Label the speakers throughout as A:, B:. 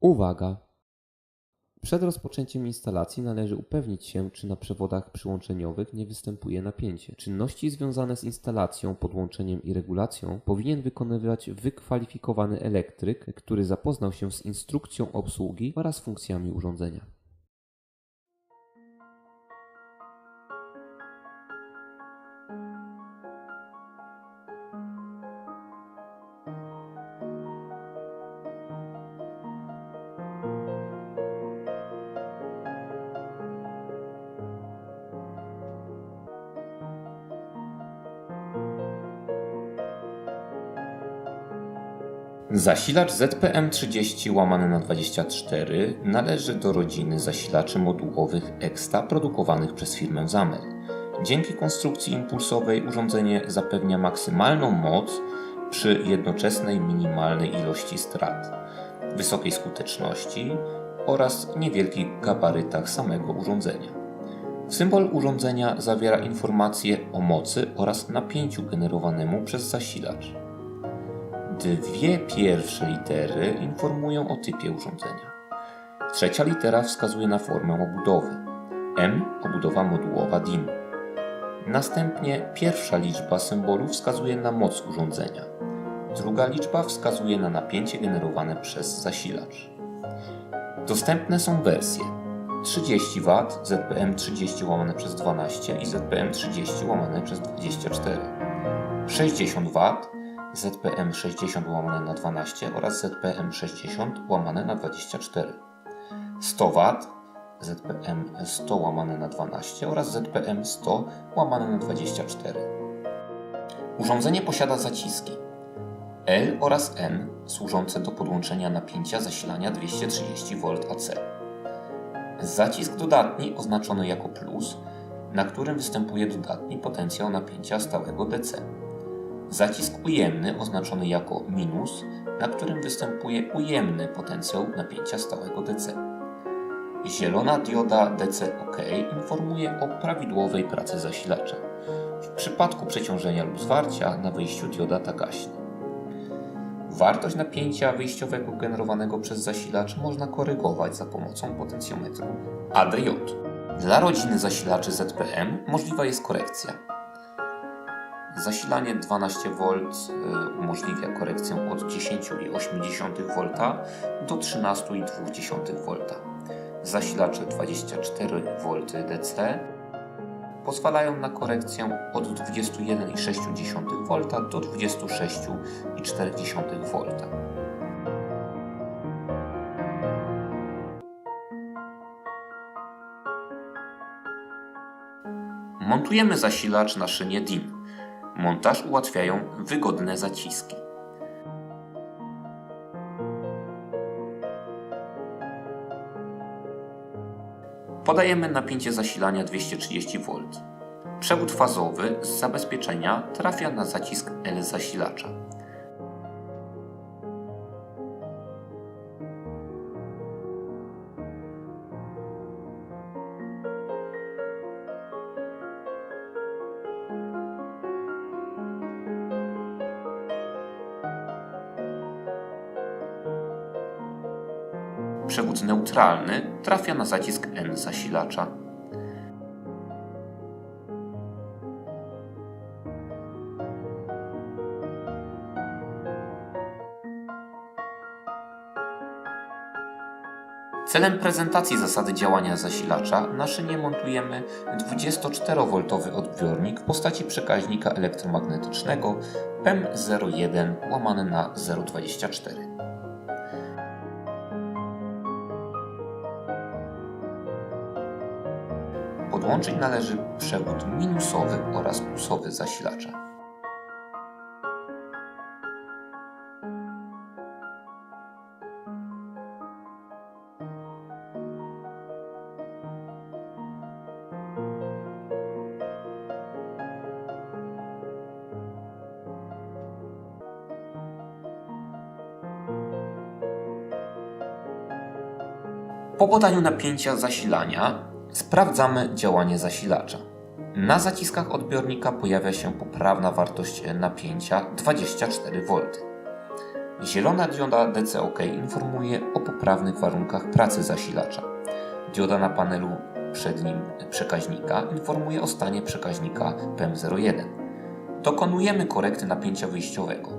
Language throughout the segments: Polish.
A: Uwaga! Przed rozpoczęciem instalacji należy upewnić się, czy na przewodach przyłączeniowych nie występuje napięcie. Czynności związane z instalacją, podłączeniem i regulacją powinien wykonywać wykwalifikowany elektryk, który zapoznał się z instrukcją obsługi oraz funkcjami urządzenia.
B: Zasilacz ZPM30 łamane na 24 należy do rodziny zasilaczy modułowych EXTA produkowanych przez firmę Zamel. Dzięki konstrukcji impulsowej urządzenie zapewnia maksymalną moc przy jednoczesnej minimalnej ilości strat, wysokiej skuteczności oraz niewielkich gabarytach samego urządzenia. Symbol urządzenia zawiera informacje o mocy oraz napięciu generowanemu przez zasilacz. Dwie pierwsze litery informują o typie urządzenia. Trzecia litera wskazuje na formę obudowy. M obudowa modułowa DIN. Następnie pierwsza liczba symbolu wskazuje na moc urządzenia. Druga liczba wskazuje na napięcie generowane przez zasilacz. Dostępne są wersje 30 W ZPM 30 łamane przez 12 i ZPM 30 łamane przez 24, 60 W ZPM 60 łamane na 12 oraz ZPM 60 łamane na 24. 100 W ZPM 100 łamane na 12 oraz ZPM 100 łamane na 24. Urządzenie posiada zaciski L oraz N służące do podłączenia napięcia zasilania 230 V AC. Zacisk dodatni oznaczony jako plus, na którym występuje dodatni potencjał napięcia stałego DC. Zacisk ujemny oznaczony jako minus, na którym występuje ujemny potencjał napięcia stałego DC. Zielona dioda DC OK informuje o prawidłowej pracy zasilacza. W przypadku przeciążenia lub zwarcia na wyjściu dioda ta gaśnie. Wartość napięcia wyjściowego generowanego przez zasilacz można korygować za pomocą potencjometru ADJ. Dla rodziny zasilaczy ZPM możliwa jest korekcja. Zasilanie 12V y, umożliwia korekcję od 10,8 V do 13,2 V. Zasilacze 24V DC pozwalają na korekcję od 21,6 V do 26,4 V. Montujemy zasilacz na szynie DIN. Montaż ułatwiają wygodne zaciski. Podajemy napięcie zasilania 230 V. Przewód fazowy z zabezpieczenia trafia na zacisk L zasilacza. Przewód neutralny trafia na zacisk N zasilacza. Celem prezentacji zasady działania zasilacza na szynie montujemy 24V odbiornik w postaci przekaźnika elektromagnetycznego PEM01 łamane na 024. Podłączyć należy przewód minusowy oraz plusowy zasilacza. Po podaniu napięcia zasilania sprawdzamy działanie zasilacza. Na zaciskach odbiornika pojawia się poprawna wartość napięcia 24 V. Zielona dioda DCOK informuje o poprawnych warunkach pracy zasilacza. Dioda na panelu przednim przekaźnika informuje o stanie przekaźnika PM01. Dokonujemy korekty napięcia wyjściowego.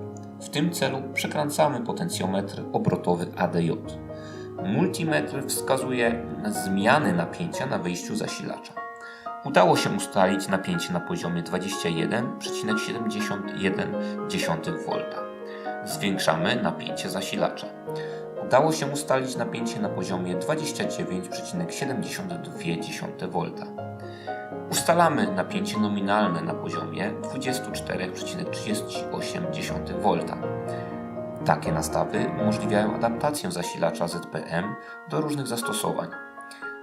B: W tym celu przekręcamy potencjometr obrotowy ADJ. Multimetr wskazuje zmiany napięcia na wyjściu zasilacza. Udało się ustalić napięcie na poziomie 21,71 V. Zwiększamy napięcie zasilacza. Udało się ustalić napięcie na poziomie 29,72 V. Ustalamy napięcie nominalne na poziomie 24,38 V. Takie nastawy umożliwiają adaptację zasilacza ZPM do różnych zastosowań.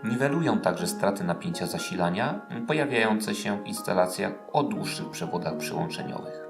B: Niwelują także straty napięcia zasilania pojawiające się w instalacjach o dłuższych przewodach przyłączeniowych.